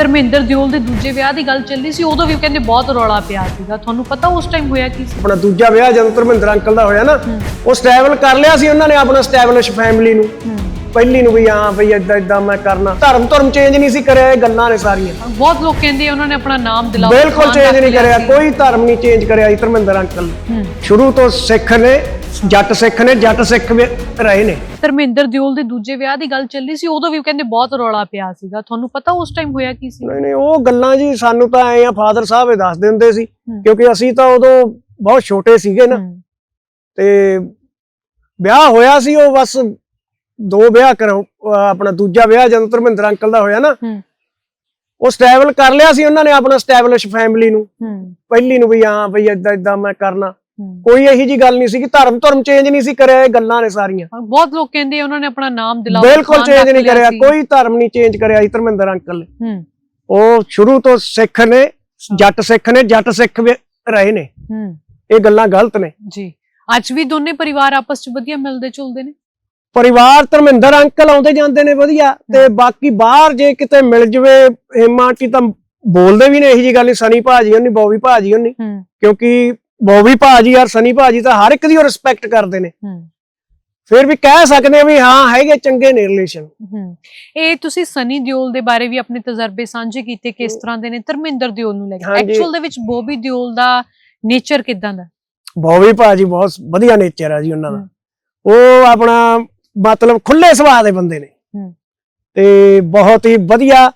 ਧਰਮਿੰਦਰ ਦਿਓਲ ਦੇ ਦੂਜੇ ਵਿਆਹ ਦੀ ਗੱਲ ਚੱਲੀ ਸੀ ਉਦੋਂ ਵੀ ਕਹਿੰਦੇ ਬਹੁਤ ਰੌਲਾ ਪਿਆ ਸੀਗਾ। ਤੁਹਾਨੂੰ ਪਤਾ ਉਸ ਟਾਈਮ ਹੋਇਆ ਕੀ ਸੀ? ਆਪਣਾ ਦੂਜਾ ਵਿਆਹ ਜਦੋਂ ਧਰਮਿੰਦਰ ਅੰਕਲ ਦਾ ਹੋਇਆ ਨਾ ਉਹ ਸਟੈਬਲ ਕਰ ਲਿਆ ਸੀ ਉਹਨਾਂ ਨੇ ਆਪਣਾ ਸਟੈਬਲਿਸ਼ ਫੈਮਿਲੀ ਨੂੰ। ਪਹਿਲੀ ਨੂੰ ਵੀ ਹਾਂ ਬਈ ਇਦਾਂ ਇਦਾਂ ਮੈਂ ਕਰਨਾ। ਧਰਮ ਧਰਮ ਚੇਂਜ ਨਹੀਂ ਸੀ ਕਰਿਆ ਇਹ ਗੱਲਾਂ ਨੇ ਸਾਰੀਆਂ। ਬਹੁਤ ਲੋਕ ਕਹਿੰਦੇ ਆ ਉਹਨਾਂ ਨੇ ਆਪਣਾ ਨਾਮ ਦਿਲਾਓ ਬਿਲਕੁਲ ਚੇਂਜ ਨਹੀਂ ਕਰਿਆ ਕੋਈ ਧਰਮ ਨਹੀਂ ਚੇਂਜ ਕਰਿਆ ਜੀ ਧਰਮਿੰਦਰ ਅੰਕਲ ਸ਼ੁਰੂ ਤੋਂ ਸਿੱਖ ਨੇ ਜੱਟ ਸਿੱਖ ਨੇ ਜੱਟ ਸਿੱਖ ਵੀ ਰਹੇ ਨੇ। ਧਰਮਿੰਦਰ ਦਿਓਲ ਦੇ ਦੂਜੇ ਵਿਆਹ ਦੀ ਗੱਲ ਚੱਲੀ ਸੀ ਉਦੋਂ ਵੀ ਕਹਿੰਦੇ ਬਹੁਤ ਰੌਲਾ ਪਿਆ ਸੀਗਾ। ਤੁਹਾਨੂੰ ਪਤਾ ਉਸ ਟਾਈਮ ਹੋਇਆ ਕੀ ਸੀ? ਨਹੀਂ ਨਹੀਂ ਉਹ ਗੱਲਾਂ ਜੀ ਸਾਨੂੰ ਤਾਂ ਐ ਆ ਫਾਦਰ ਸਾਹਿਬ ਇਹ ਦੱਸਦੇ ਹੁੰਦੇ ਸੀ। ਕਿਉਂਕਿ ਅਸੀਂ ਤਾਂ ਉਦੋਂ ਬਹੁਤ ਛੋਟੇ ਸੀਗੇ ਨਾ। ਤੇ ਵਿਆਹ ਹੋਇਆ ਸੀ ਉਹ ਬਸ ਦੋ ਵਿਆਹ ਕਰੋ ਆਪਣਾ ਦੂਜਾ ਵਿਆਹ ਜਦੋਂ ਧਰਮਿੰਦਰ ਅੰਕਲ ਦਾ ਹੋਇਆ ਨਾ। ਉਹ ਸਟੈਬਲ ਕਰ ਲਿਆ ਸੀ ਉਹਨਾਂ ਨੇ ਆਪਣਾ ਸਟੈਬਲਿਸ਼ ਫੈਮਿਲੀ ਨੂੰ। ਪਹਿਲੀ ਨੂੰ ਵੀ ਹਾਂ ਬਈ ਇਦਾਂ ਇਦਾਂ ਮੈਂ ਕਰਨਾ। ਕੋਈ ਇਹੀ ਜੀ ਗੱਲ ਨਹੀਂ ਸੀ ਕਿ ਧਰਮ ਧਰਮ ਚੇਂਜ ਨਹੀਂ ਸੀ ਕਰਿਆ ਇਹ ਗੱਲਾਂ ਨੇ ਸਾਰੀਆਂ। ਬਹੁਤ ਲੋਕ ਕਹਿੰਦੇ ਉਹਨਾਂ ਨੇ ਆਪਣਾ ਨਾਮ ਦਿਲਾਓ ਬਿਲਕੁਲ ਚੇਂਜ ਨਹੀਂ ਕਰਿਆ ਕੋਈ ਧਰਮ ਨਹੀਂ ਚੇਂਜ ਕਰਿਆ ਜੀ ਧਰਮਿੰਦਰ ਅੰਕਲ ਨੇ। ਹੂੰ। ਉਹ ਸ਼ੁਰੂ ਤੋਂ ਸਿੱਖ ਨੇ ਜੱਟ ਸਿੱਖ ਨੇ ਜੱਟ ਸਿੱਖ ਰਹੇ ਨੇ। ਹੂੰ। ਇਹ ਗੱਲਾਂ ਗਲਤ ਨੇ। ਜੀ। ਅੱਜ ਵੀ ਦੋਨੇ ਪਰਿਵਾਰ ਆਪਸ ਚ ਵਧੀਆ ਮਿਲਦੇ ਜੁਲਦੇ ਨੇ? ਪਰਿਵਾਰ ਧਰਮਿੰਦਰ ਅੰਕਲ ਆਉਂਦੇ ਜਾਂਦੇ ਨੇ ਵਧੀਆ ਤੇ ਬਾਕੀ ਬਾਹਰ ਜੇ ਕਿਤੇ ਮਿਲ ਜਵੇ ਹੇਮਾ ਆਂਟੀ ਤਾਂ ਬੋਲਦੇ ਵੀ ਨੇ ਇਹੀ ਜੀ ਗੱਲ ਨਹੀਂ ਸਨੀ ਭਾਜੀ ਉਹਨੀ ਬੋਵੀ ਭਾਜੀ ਉਹਨੀ ਕਿਉਂਕਿ ਬੋਵੀ ਭਾਜੀ ਯਾਰ ਸਨੀ ਭਾਜੀ ਤਾਂ ਹਰ ਇੱਕ ਦੀ ਉਹ ਰਿਸਪੈਕਟ ਕਰਦੇ ਨੇ। ਫਿਰ ਵੀ ਕਹਿ ਸਕਦੇ ਆ ਵੀ ਹਾਂ ਹੈਗੇ ਚੰਗੇ ਨੇ ਰਿਲੇਸ਼ਨ ਇਹ ਤੁਸੀਂ ਸਨੀ ਦਿਓਲ ਦੇ ਬਾਰੇ ਵੀ ਆਪਣੇ ਤਜਰਬੇ ਸਾਂਝੇ ਕੀਤੇ ਕਿਸ ਤਰ੍ਹਾਂ ਦੇ ਨੇ? ਧਰਮਿੰਦਰ ਦਿਓਲ ਨੂੰ ਲੈ ਕੇ। ਐਕਚੁਅਲ ਦੇ ਵਿੱਚ ਬੋਬੀ ਦਿਓਲ ਦਾ ਨੇਚਰ ਕਿਦਾਂ ਦਾ? ਬੋਵੀ ਭਾਜੀ ਬਹੁਤ ਵਧੀਆ ਨੇਚਰ ਆ ਜੀ ਉਹਨਾਂ ਦਾ। ਉਹ ਆਪਣਾ ਮਤਲਬ ਖੁੱਲੇ ਸੁਭਾਅ ਦੇ ਬੰਦੇ ਨੇ। ਤੇ ਬਹੁਤ ਹੀ ਵਧੀਆ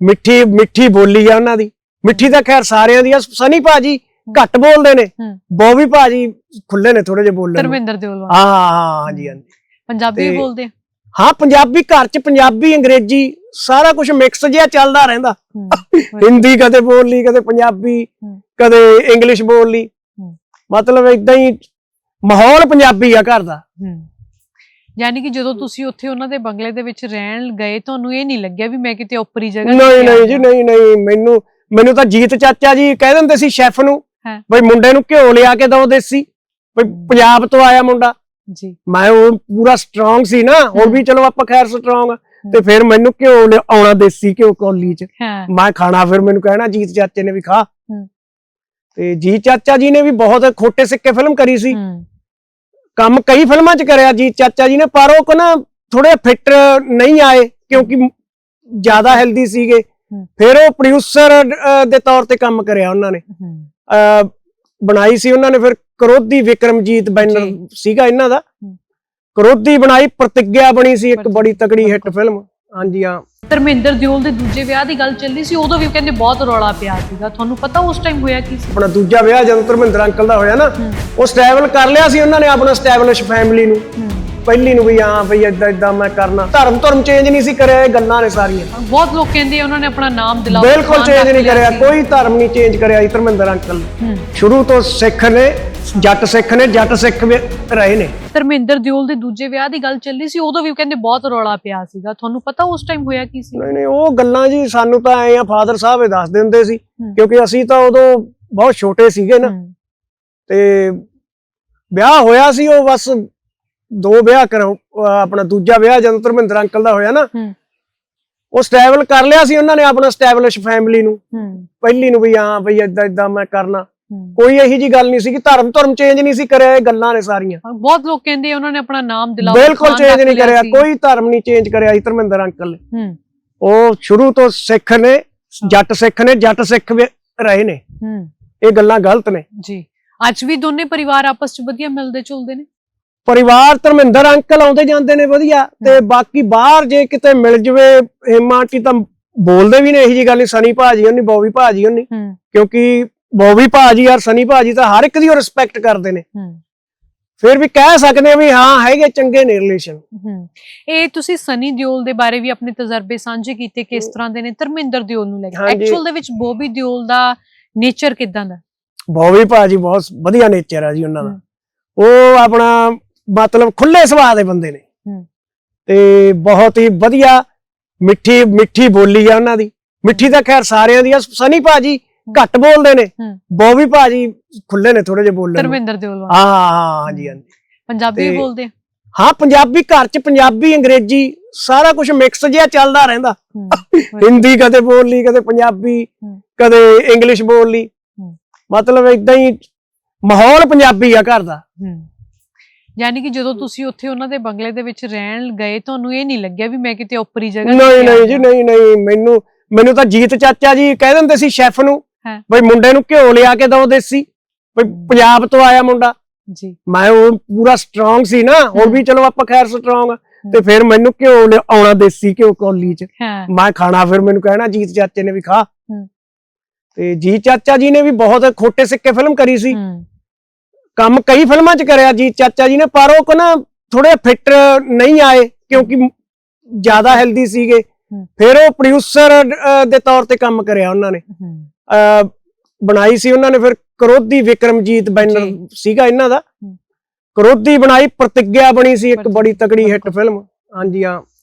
ਮਿੱਠੀ ਮਿੱਠੀ ਬੋਲੀ ਆ ਉਹਨਾਂ ਦੀ। ਮਿੱਠੀ ਤਾਂ ਖੈਰ ਸਾਰਿਆਂ ਦੀ ਆ। ਸਨੀ ਭਾਜੀ ਘੱਟ ਬੋਲਦੇ ਨੇ। ਬੋਵੀ ਭਾਜੀ ਖੁੱਲੇ ਨੇ ਥੋੜੇ ਜਿਹਾ ਬੋਲਣ। ਧਰਮਿੰਦਰ ਦਿਓਲ ਵਾਲਾ ਹਾਂ ਹਾਂ ਹਾਂਜੀ ਹਾਂਜੀ ਪੰਜਾਬੀ ਵੀ ਬੋਲਦੇ ਹਾਂ ਪੰਜਾਬੀ ਘਰ ਚ ਪੰਜਾਬੀ ਅੰਗਰੇਜ਼ੀ ਸਾਰਾ ਕੁਝ ਮਿਕਸ ਜਿਹਾ ਚੱਲਦਾ ਰਹਿੰਦਾ ਹਿੰਦੀ ਕਦੇ ਬੋਲ ਲਈ ਕਦੇ ਪੰਜਾਬੀ। ਕਦੇ ਇੰਗਲਿਸ਼ ਬੋਲ ਲਈ। ਮਤਲਬ ਇਦਾਂ ਹੀ ਮਾਹੌਲ ਪੰਜਾਬੀ ਆ ਘਰ ਦਾ ਯਾਨੀ ਕਿ ਜਦੋਂ ਤੁਸੀਂ ਉੱਥੇ ਉਹਨਾਂ ਦੇ ਬੰਗਲੇ ਦੇ ਵਿੱਚ ਰਹਿਣ ਗਏ ਤੁਹਾਨੂੰ ਇਹ ਨਹੀਂ ਲੱਗਿਆ ਵੀ ਮੈਂ ਕਿਤੇ ਉੱਪਰੀ ਜਗ੍ਹਾ ਨਹੀਂ ਨਹੀਂ ਜੀ। ਨਹੀਂ ਨਹੀਂ ਮੈਨੂੰ ਮੈਨੂੰ ਤਾਂ ਜੀਤ ਚਾਚਾ ਜੀ ਕਹਿ ਦਿੰਦੇ ਸੀ ਸ਼ੈਫ ਨੂੰ। ਬਈ ਮੁੰਡੇ ਨੂੰ ਘਿਓ ਲਿਆ ਕੇ ਦਿਓ ਦੇਸੀ। ਬਈ ਪੰਜਾਬ ਤੋਂ ਆਇਆ ਮੁੰਡਾ। ਜੀ। ਮੈਂ ਉਹ ਪੂਰਾ ਸਟਰੋਂਗ ਸੀ ਨਾ ਹੁਣ ਹੂੰ। ਵੀ ਚਲੋ ਆਪਾਂ ਖੈਰ ਸਟਰੋਂਗ ਤੇ ਫਿਰ ਮੈਨੂੰ ਘਿਓ ਆਉਣਾ ਦੇਸੀ ਘਿਓ ਕੌਲੀ ਚ। ਮੈਂ ਖਾਣਾ ਫਿਰ ਮੈਨੂੰ ਕਹਿਣਾ ਜੀਤ ਚਾਚੇ ਨੇ ਵੀ ਖਾ। ਤੇ ਜੀਤ ਚਾਚਾ ਜੀ ਨੇ ਵੀ ਬਹੁਤ ਖੋਟੇ ਸਿੱਕੇ ਫਿਲਮ ਕਰੀ ਸੀ। ਕੰਮ ਕਈ ਫਿਲਮਾਂ 'ਚ ਕਰਿਆ ਜੀਤ ਚਾਚਾ ਜੀ ਨੇ ਪਰ ਉਹ ਕੋ ਨਾ ਥੋੜੇ ਫਿੱਟ ਨਹੀਂ ਆਏ ਕਿਉਂਕਿ ਜ਼ਿਆਦਾ ਹੈਲਦੀ ਸੀਗੇ। ਫਿਰ ਉਹ ਪ੍ਰੋਡਿਊਸਰ ਦੇ ਤੌਰ ਤੇ ਕੰਮ ਕਰਿਆ ਉਹਨਾਂ ਨੇ। ਬਣਾਈ ਸੀ ਉਹਨਾਂ ਨੇ ਫਿਰ ਕਰੋਧੀ ਵਿਕਰਮਜੀਤ ਬੈਨਰ। ਸੀਗਾ ਇਹਨਾਂ ਦਾ। ਕਰੋਧੀ ਬਣਾਈ ਪ੍ਰਤੀਗਿਆ ਬਣੀ ਸੀ ਇੱਕ ਬੜੀ ਤਕੜੀ ਹਿੱਟ ਫਿਲਮ। ਹਾਂਜੀ ਹਾਂ। ਧਰਮਿੰਦਰ ਦਿਓਲ ਦੇ ਦੂਜੇ ਵਿਆਹ ਦੀ ਗੱਲ ਚੱਲੀ ਸੀ ਉਦੋਂ ਵੀ ਕਹਿੰਦੇ ਬਹੁਤ ਰੌਲਾ ਪਿਆ ਸੀਗਾ। ਤੁਹਾਨੂੰ ਪਤਾ ਉਸ ਟਾਈਮ ਹੋਇਆ ਕੀ ਸੀ? ਆਪਣਾ ਦੂਜਾ ਵਿਆਹ ਜਦੋਂ ਧਰਮਿੰਦਰ ਅੰਕਲ ਦਾ ਹੋਇਆ ਨਾ ਉਹ ਸਟੈਬਲ ਕਰ ਲਿਆ ਸੀ ਉਹਨਾਂ ਨੇ ਆਪਣਾ ਸਟੈਬਲਿਸ਼ ਫੈਮਿਲੀ ਨੂੰ। ਪਹਿਲੀ ਨੂੰ ਵੀ ਹਾਂ ਬਈ ਇਦਾਂ ਇਦਾਂ ਮੈਂ ਕਰਨਾ। ਧਰਮ ਧਰਮ ਚੇਂਜ ਨਹੀਂ ਸੀ ਕਰਿਆ ਇਹ ਗੱਲਾਂ ਨੇ ਸਾਰੀਆਂ। ਬਹੁਤ ਲੋਕ ਕਹਿੰਦੇ ਆ ਉਹਨਾਂ ਨੇ ਆਪਣਾ ਨਾਮ ਦਿਲਾਓ ਬਿਲਕੁਲ ਚੇਂਜ ਨਹੀਂ ਕਰਿਆ ਕੋਈ ਧਰਮ ਨਹੀਂ ਚੇਂਜ ਕਰਿਆ ਜੀ ਧਰਮਿੰਦਰ ਅੰਕਲ। ਨੇ। ਸ਼ੁਰੂ ਤੋਂ ਸਿੱਖ ਨੇ ਜੱਟ ਸਿੱਖ ਨੇ ਜੱਟ ਸਿੱਖ ਵੀ ਰਹੇ ਨੇ। ਧਰਮਿੰਦਰ ਦਿਓਲ ਦੇ ਦੂਜੇ ਵਿਆਹ ਦੀ ਗੱਲ ਚੱਲੀ ਸੀ ਉਦੋਂ ਵੀ ਕਹਿੰਦੇ ਬਹੁਤ ਰੌਲਾ ਪਿਆ ਸੀਗਾ। ਤੁਹਾਨੂੰ ਪਤਾ ਉਸ ਟਾਈਮ ਹੋਇਆ ਕੀ ਸੀ? ਨਹੀਂ ਨਹੀਂ ਉਹ ਗੱਲਾਂ ਜੀ ਸਾਨੂੰ ਤਾਂ ਐ ਆ ਫਾਦਰ ਸਾਹਿਬ ਇਹ ਦੱਸਦੇ ਹੁੰਦੇ ਸੀ ਹੂੰ। ਕਿਉਂਕਿ ਅਸੀਂ ਤਾਂ ਉਦੋਂ ਬਹੁਤ ਛੋਟੇ ਸੀਗੇ ਨਾ। ਤੇ ਵਿਆਹ ਹੋਇਆ ਸੀ ਉਹ ਬਸ ਦੋ ਵਿਆਹ ਕਰੋ ਆਪਣਾ ਦੂਜਾ ਵਿਆਹ ਜਦੋਂ ਧਰਮਿੰਦਰ ਅੰਕਲ ਦਾ ਹੋਇਆ ਨਾ ਉਹ ਸਟੈਬਲ ਕਰ ਲਿਆ ਸੀ ਉਹਨਾਂ ਨੇ ਆਪਣਾ ਸਟੈਬਲਿਸ਼ ਫੈਮਿਲੀ ਨੂੰ। ਪਹਿਲੀ ਨੂੰ ਵੀ ਹਾਂ ਬਈ ਇਦਾਂ ਇਦਾਂ ਮੈਂ ਕਰਨਾ। ਕੋਈ ਇਹੀ ਜੀ ਗੱਲ ਨਹੀਂ ਸੀ ਕਿ ਧਰਮ ਧਰਮ ਚੇਂਜ ਨਹੀਂ ਸੀ ਕਰਿਆ ਇਹ ਗੱਲਾਂ ਨੇ ਸਾਰੀਆਂ। ਬਹੁਤ ਲੋਕ ਕਹਿੰਦੇ ਉਹਨਾਂ ਨੇ ਆਪਣਾ ਨਾਮ ਦਿਲਾਓ ਬਿਲਕੁਲ ਚੇਂਜ ਨਹੀਂ ਕਰਿਆ ਕੋਈ ਧਰਮ ਨਹੀਂ ਚੇਂਜ ਕਰਿਆ ਧਰਮਿੰਦਰ ਅੰਕਲ ਨੇ। ਉਹ ਸ਼ੁਰੂ ਤੋਂ ਸਿੱਖ ਨੇ ਜੱਟ ਸਿੱਖ ਨੇ ਜੱਟ ਸਿੱਖ ਰਹੇ ਨੇ। ਇਹ ਗੱਲਾਂ ਗਲਤ ਨੇ। ਜੀ। ਅੱਜ ਵੀ ਦੋਨੇ ਪਰਿਵਾਰ ਆਪਸ ਚ ਵਧੀਆ ਮਿਲਦੇ ਜੁਲਦੇ ਨੇ? ਪਰਿਵਾਰ ਧਰਮਿੰਦਰ ਅੰਕਲ ਆਉਂਦੇ ਜਾਂਦੇ ਨੇ ਵਧੀਆ ਤੇ ਬਾਕੀ ਬਾਹਰ ਜੇ ਕਿਤੇ ਮਿਲ ਜਵੇ ਹੇਮਾ ਆਂਟੀ ਤਾਂ ਬੋਲਦੇ ਵੀ ਨੇ ਇਹੀ ਜੀ ਗੱਲ ਨਹੀਂ ਸਨੀ ਭਾਜੀ ਉਹਨੀ ਬੋਵੀ ਭਾਜੀ ਉਹਨੀ ਕਿਉਂਕਿ ਬੋਵੀ ਭਾਜੀ ਯਾਰ ਸਨੀ ਭਾਜੀ ਤਾਂ ਹਰ ਇੱਕ ਦੀ ਉਹ ਰਿਸਪੈਕਟ ਕਰਦੇ ਨੇ। ਫਿਰ ਵੀ ਕਹਿ ਸਕਦੇ ਆ ਵੀ ਹਾਂ ਹੈਗੇ ਚੰਗੇ ਨੇ ਰਿਲੇਸ਼ਨ ਇਹ ਤੁਸੀਂ ਸਨੀ ਦਿਓਲ ਦੇ ਬਾਰੇ ਵੀ ਆਪਣੇ ਤਜਰਬੇ ਸਾਂਝੇ ਕੀਤੇ ਕਿਸ ਤਰ੍ਹਾਂ ਦੇ ਨੇ? ਧਰਮਿੰਦਰ ਦਿਓਲ ਨੂੰ ਲੈ ਕੇ। ਐਕਚੁਅਲ ਦੇ ਵਿੱਚ ਬੋਬੀ ਦਿਓਲ ਦਾ ਨੇਚਰ ਕਿਦਾਂ ਦਾ? ਬੋਵੀ ਭਾਜੀ ਬਹੁਤ ਵਧੀਆ ਨੇਚਰ ਆ ਜੀ ਉਹਨਾਂ ਦਾ। ਉਹ ਆਪਣਾ ਮਤਲਬ ਖੁੱਲੇ ਸੁਭਾਅ ਦੇ ਬੰਦੇ ਨੇ। ਹੂੰ। ਤੇ ਬਹੁਤ ਹੀ ਵਧੀਆ ਮਿੱਠੀ ਮਿੱਠੀ ਬੋਲੀ ਆ ਉਹਨਾਂ ਦੀ। ਮਿੱਠੀ ਤਾਂ ਖੈਰ ਸਾਰਿਆਂ ਦੀ ਆ ਸਨੀ ਭਾਜੀ ਘੱਟ ਬੋਲਦੇ ਨੇ ਹੂੰ। ਬੋਵੀ ਭਾਜੀ ਖੁੱਲੇ ਨੇ ਥੋੜੇ ਜਿਹਾ ਬੋਲਣ। ਧਰਮਿੰਦਰ ਦਿਓਲ ਵਾਲਾ ਹਾਂ ਹਾਂ ਹਾਂਜੀ ਹਾਂਜੀ। ਪੰਜਾਬੀ ਬੋਲਦੇ ਹਾਂ ਪੰਜਾਬੀ ਘਰ 'ਚ ਪੰਜਾਬੀ ਅੰਗਰੇਜ਼ੀ ਸਾਰਾ ਕੁਝ ਮਿਕਸ ਜਿਹਾ ਚੱਲਦਾ ਰਹਿੰਦਾ। ਹੂੰ। ਹਿੰਦੀ ਕਦੇ ਬੋਲ ਲਈ ਕਦੇ ਪੰਜਾਬੀ ਹੂੰ। ਕਦੇ ਇੰਗਲਿਸ਼ ਬੋਲ ਲਈ ਹੂੰ। ਮਤਲਬ ਇਦਾਂ ਹੀ ਮਾਹੌਲ ਪੰਜਾਬੀ ਆ ਘਰ ਦਾ। ਹੂੰ। ਯਾਨੀ ਕਿ ਜਦੋਂ ਤੁਸੀਂ ਉੱਥੇ ਉਹਨਾਂ ਦੇ ਬੰਗਲੇ ਦੇ ਵਿੱਚ ਰਹਿਣ ਗਏ ਤੁਹਾਨੂੰ ਇਹ ਨਹੀਂ ਲੱਗਿਆ ਵੀ ਮੈਂ ਕਿਤੇ ਉੱਪਰੀ ਜਗ੍ਹਾ ਨਹੀਂ ਨਹੀਂ ਜੀ। ਨਹੀਂ ਨਹੀਂ ਮੈਨੂੰ ਮੈਨੂੰ ਤਾਂ ਜੀਤ ਚਾਚਾ ਜੀ ਕਹਿ ਦਿੰਦੇ ਸੀ ਸ਼ੈਫ ਨੂੰ। ਬਈ ਮੁੰਡੇ ਨੂੰ ਘਿਓ ਲਿਆ ਕੇ ਦਿਓ ਦੇਸੀ ਬਈ ਪੰਜਾਬ ਤੋਂ ਆਇਆ ਮੁੰਡਾ। ਜੀ। ਮੈਂ ਉਹ ਪੂਰਾ ਸਟਰੋਂਗ ਸੀ ਨਾ ਹਮ। ਵੀ ਚਲੋ ਆਪਾਂ ਖੈਰ ਸਟਰੋਂਗ ਤੇ ਫਿਰ ਮੈਨੂੰ ਘਿਓ ਲਿਆ- ਆਉਣਾ ਦੇਸੀ ਘਿਓ ਕੌਲੀ ਚ। ਮੈਂ ਖਾਣਾ ਫਿਰ ਮੈਨੂੰ ਕਹਿਣਾ ਜੀਤ ਚਾਚੇ ਨੇ ਵੀ ਖਾ। ਤੇ ਜੀਤ ਚਾਚਾ ਜੀ ਨੇ ਵੀ ਬਹੁਤ ਖੋਟੇ ਸਿੱਕੇ ਫਿਲਮ ਕਰੀ ਸੀ। ਕੰਮ ਕਈ ਫਿਲਮਾਂ 'ਚ ਕਰਿਆ ਜੀਤ ਚਾਚਾ ਜੀ ਨੇ ਪਰ ਉਹ ਕੋ ਨਾ ਥੋੜੇ ਫਿੱਟ ਨਹੀਂ ਆਏ ਕਿਉਂਕਿ ਜ਼ਿਆਦਾ ਹੈਲਦੀ ਸੀਗੇ। ਫਿਰ ਉਹ ਪ੍ਰੋਡਿਊਸਰ ਦੇ ਤੌਰ ਤੇ ਕੰਮ ਕਰਿਆ ਉਹਨਾਂ ਨੇ ਬਣਾਈ ਸੀ ਉਹਨਾਂ ਨੇ ਫਿਰ ਕਰੋਧੀ ਵਿਕਰਮਜੀਤ ਬੈਨਰ ਜੀ। ਸੀਗਾ ਇਹਨਾਂ ਦਾ। ਕਰੋਧੀ ਬਣਾਈ ਪ੍ਰਤਿਗਿਆ ਬਣੀ ਸੀ ਇੱਕ ਬੜੀ ਤਕੜੀ ਹਿੱਟ। ਫਿਲਮ ਹਾਂਜੀ ਹਾਂ